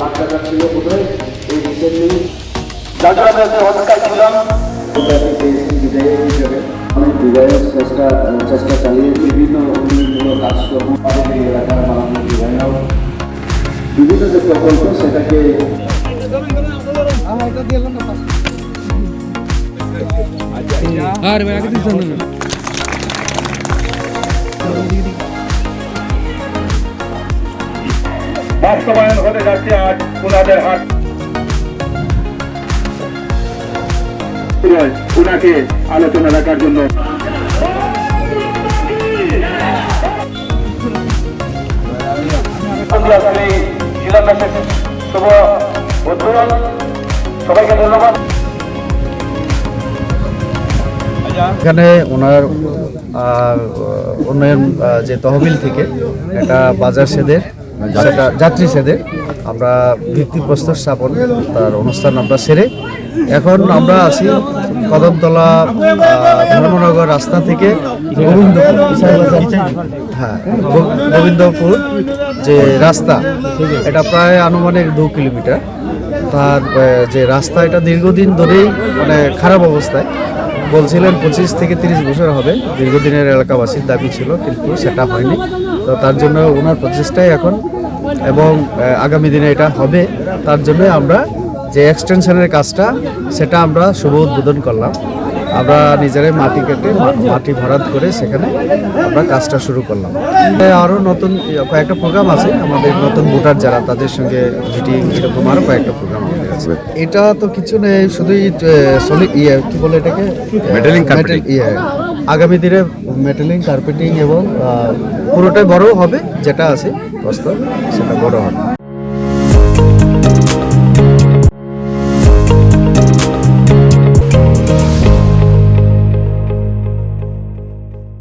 লাখ টাকা ছিল বোধহয় এই রিসেন্টলি অবস্থায় ছিলাম। অনেক বিধায়ক চেষ্টা চেষ্টা চালিয়ে বিভিন্ন উন্নয়নমূলক কাজকর্ম আমাদের এলাকার আর আগে দিচ্ছ না। বাস্তবায়ন হতে যাচ্ছে আজ ওনাদের হাত। ওনাকে আলোচনা রাখার জন্য। শিলান্যাসের সবাইকে ধন্যবাদ। এখানে ওনার উন্নয়ন যে তহবিল থেকে একটা বাজার সেদের সেটা যাত্রী সেদে আমরা ভিত্তিপ্রস্তর স্থাপন, তার অনুষ্ঠান আমরা সেরে এখন আমরা আছি কদমতলা ধর্মনগর রাস্তা থেকে হ্যাঁ গোবিন্দপুর যে রাস্তা, এটা প্রায় আনুমানিক দু কিলোমিটার। তার যে রাস্তা, এটা দীর্ঘদিন ধরেই মানে খারাপ অবস্থায়। বলছিলেন পঁচিশ থেকে তিরিশ বছর হবে। দীর্ঘদিনের এলাকাবাসীর দাবি ছিল, কিন্তু সেটা হয়নি। তো তার জন্য ওনার প্রচেষ্টাই এখন, এবং আগামী দিনে এটা হবে। তার জন্য আমরা যে এক্সটেনশনের কাজটা, সেটা আমরা শুভ উদ্বোধন করলাম। আমরা নিজেরাই মাটি কেটে মাটি ভরাত করে সেখানে আমরা কাজটা শুরু করলাম। আরও নতুন কয়েকটা প্রোগ্রাম আছে আমাদের নতুন ভোটার যারা তাদের সঙ্গে মিটিং এরকম আরও কয়েকটা প্রোগ্রাম আমাদের আছে। এটা তো কিছু নেই শুধুই সলিড ইয়ে কি বলে এটাকে? মেটালিং ইয়ে। আগামী দিনে মেটালিং কার্পেটিং এবং পুরোটাই বড় হবে যেটা আছে প্রস্তাব সেটা বড় হবে।